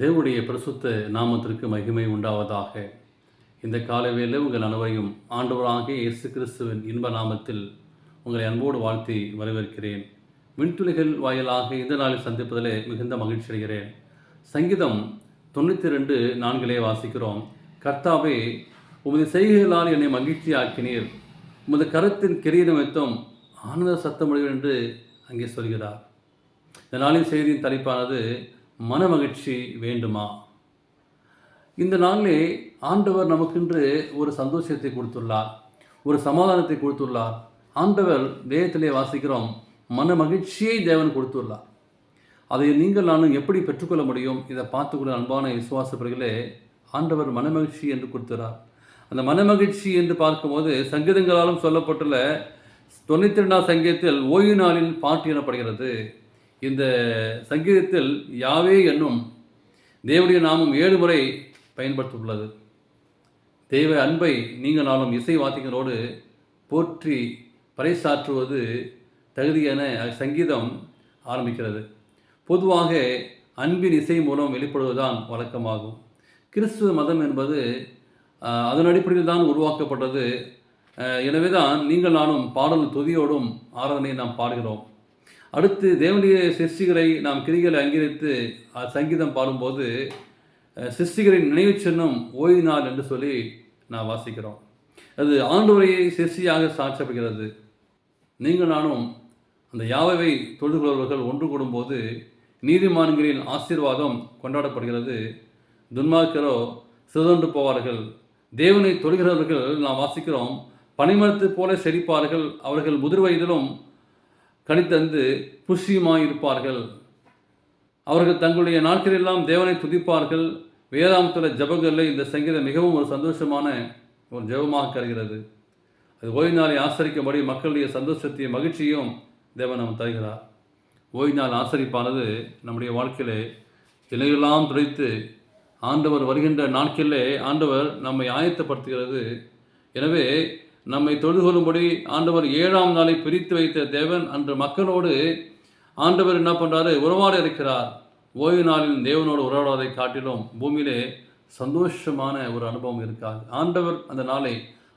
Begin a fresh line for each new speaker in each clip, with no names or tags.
பரிசுத்த நாமத்திற்கு மகிமை உண்டாவதாக. இந்த காலவேளை உங்கள் அனைவரையும் ஆண்டவராக இயேசு கிறிஸ்துவின் இன்ப நாமத்தில் உங்களை அன்போடு வாழ்த்தி வரவேற்கிறேன். மின்துளிகள் வாயிலாக இந்த நாளில் சந்திப்பதிலே மிகுந்த மகிழ்ச்சி அடைகிறேன். சங்கீதம் தொண்ணூற்றி ரெண்டு நான்கிலே வாசிக்கிறோம். கர்த்தாவே உமது செய்கைகளால் என்னை மகிழ்ச்சி ஆக்கினீர் உமது கருத்தின் கிரிய நிமித்தம் ஆனந்த சத்தமடைவர் என்று அங்கே சொல்கிறார். இந்த நாளின் செய்தியின் தலைப்பானது மனமகிழ்ச்சி வேண்டுமா? இந்த நாளிலே ஆண்டவர் நமக்கென்று ஒரு சந்தோஷத்தை கொடுத்துள்ளார். ஒரு சமாதானத்தை கொடுத்துள்ளார். ஆண்டவர் தேயத்திலே வாசிக்கிறோம் மன மகிழ்ச்சியை தேவன் கொடுத்துள்ளார். அதை நீங்கள் நானும் எப்படி பெற்றுக்கொள்ள முடியும்? இதை பார்த்துக்கொள்ள அன்பான விசுவாசப்பர்களே ஆண்டவர் மனமகிழ்ச்சி என்று கொடுத்துறார் அந்த மனமகிழ்ச்சி என்று பார்க்கும்போது சங்கீதங்களாலும் சொல்லப்பட்டுள்ள தொண்ணூற்றி ரெண்டாம் சங்கீதத்தில் ஓய்வு நாளில் பாட்டு எனப்படுகிறது. இந்த சங்கீதத்தில் யாவே என்னும் தேவனுடைய நாமம் ஏழு முறை பயன்படுத்தியுள்ளது தெய்வ அன்பை நீங்கள் நாளும் இசை வாத்தியங்களோடு போற்றி பறைசாற்றுவது தகுதியான சங்கீதம் ஆரம்பிக்கிறது. பொதுவாக அன்பின் இசை மூலம் வெளிப்படுவதுதான் வழக்கமாகும். கிறிஸ்துவ மதம் என்பது அதன் அடிப்படையில் தான் உருவாக்கப்பட்டது. எனவே தான் நீங்கள் நானும் பாடல் தொதியோடும் ஆராதனை நாம் பாடுகிறோம். அடுத்து தேவனுடைய சிருஷ்டிகளை நாம் கிரிகளை அங்கீகரித்து சங்கீதம் பாடும்போது சிருஷ்டிகளின் நினைவு சின்னம் ஓய்வு நாள் என்று சொல்லி நாம் வாசிக்கிறோம். அது ஆண்டோரையை சிருஷ்டியாக சாட்சப்படுகிறது நீங்கள் நானும் அந்த யாவை தொழுது கொள்வர்கள் ஒன்று கூடும்போது நீதிமான்களின் ஆசீர்வாதம் கொண்டாடப்படுகிறது. துன்மார்க்கரோ சிதண்டு போவார்கள். தேவனை தொழுகிறவர்கள் நாம் வாசிக்கிறோம். பனிமரத்து போல செழிப்பார்கள். அவர்கள் முதிர் வயதிலும் கணித்தந்து புஷ்டியுமாய் இருப்பார்கள் அவர்கள் தங்களுடைய நாட்களெல்லாம் தேவனை துதிப்பார்கள். வேதாந்தத்தில் ஜபங்களில் இந்த சங்கீதம் மிகவும் ஒரு சந்தோஷமான ஒரு ஜெபமாக கருகிறது. அது ஓய்வு நாளை ஆசரிக்கும்படி மக்களுடைய சந்தோஷத்தையும் மகிழ்ச்சியும் தேவன் நாம் தருகிறார். ஓய்வு நாள் ஆசரிப்பானது நம்முடைய வாழ்க்கையிலே இலையெல்லாம் துடைத்து ஆண்டவர் வருகின்ற நாட்களிலே ஆண்டவர் நம்மை ஆயத்தப்படுத்துகிறது. எனவே நம்மை தொழுது கொள்ளும்படி ஆண்டவர் ஏழாம் நாளை பிரித்து வைத்த தேவன் அன்று மக்களோடு ஆண்டவர் என்ன பண்ணுறாரு உறவாட இருக்கிறார். ஓய்வு நாளில் தேவனோடு உறவாடுவதை காட்டிலும் பூமியிலே சந்தோஷமான ஒரு அனுபவம் இருக்காது. ஆண்டவர் அந்த நாளை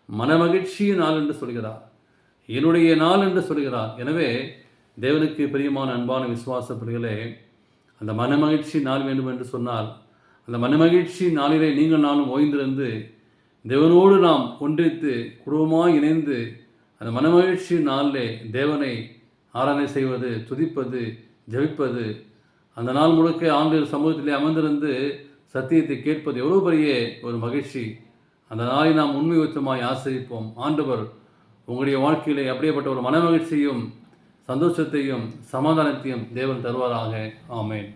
மனமகிழ்ச்சியின் நாள் என்று சொல்கிறார். என்னுடைய நாள் என்று சொல்கிறார். எனவே தேவனுக்கு பிரியமான அன்பான விசுவாச பிள்ளைகளே அந்த மனமகிழ்ச்சி நாள் வேண்டும் என்று சொன்னால் அந்த மனமகிழ்ச்சி நாளிலே நீங்கள் நானும் ஓய்ந்திருந்து தேவனோடு நாம் ஒன்றித்து குடும்பமாக இணைந்து அந்த மனமகிழ்ச்சி நாளிலே தேவனை ஆராதனை செய்வது துதிப்பது ஜெபிப்பது அந்த நாள் முழுக்க ஆண்டு சமூகத்திலே அமர்ந்திருந்து சத்தியத்தை கேட்பது எவ்வளோ பெரிய ஒரு மகிழ்ச்சி. அந்த நாளை நாம் உண்மை உச்சமாய் ஆசிரிப்போம். ஆண்டவர் உங்களுடைய வாழ்க்கையிலே அப்படியேப்பட்ட ஒரு மனமகிழ்ச்சியும் சந்தோஷத்தையும் சமாதானத்தையும் தேவன் தருவாராக. ஆமேன்.